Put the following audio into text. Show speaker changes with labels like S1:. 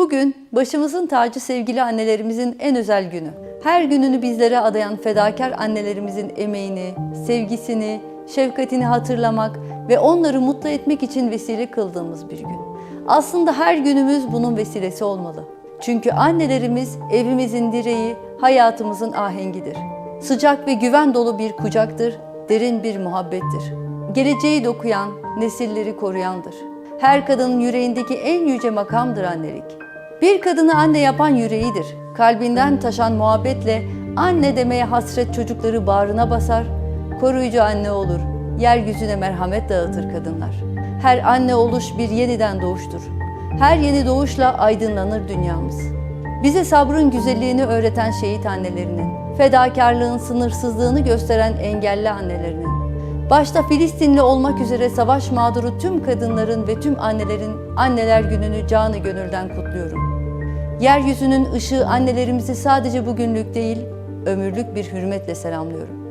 S1: Bugün başımızın tacı sevgili annelerimizin en özel günü. Her gününü bizlere adayan fedakar annelerimizin emeğini, sevgisini, şefkatini hatırlamak ve onları mutlu etmek için vesile kıldığımız bir gün. Aslında her günümüz bunun vesilesi olmalı. Çünkü annelerimiz evimizin direği, hayatımızın ahengidir. Sıcak ve güven dolu bir kucaktır, derin bir muhabbettir. Geleceği dokuyan, nesilleri koruyandır. Her kadının yüreğindeki en yüce makamdır annelik. Bir kadını anne yapan yüreğidir. Kalbinden taşan muhabbetle anne demeye hasret çocukları bağrına basar, koruyucu anne olur, yeryüzüne merhamet dağıtır kadınlar. Her anne oluş bir yeniden doğuştur. Her yeni doğuşla aydınlanır dünyamız. Bize sabrın güzelliğini öğreten şehit annelerinin, fedakarlığın sınırsızlığını gösteren engelli annelerinin, başta Filistinli olmak üzere savaş mağduru tüm kadınların ve tüm annelerin Anneler Günü'nü canı gönülden kutluyorum. Yeryüzünün ışığı annelerimizi sadece bugünlük değil, ömürlük bir hürmetle selamlıyorum.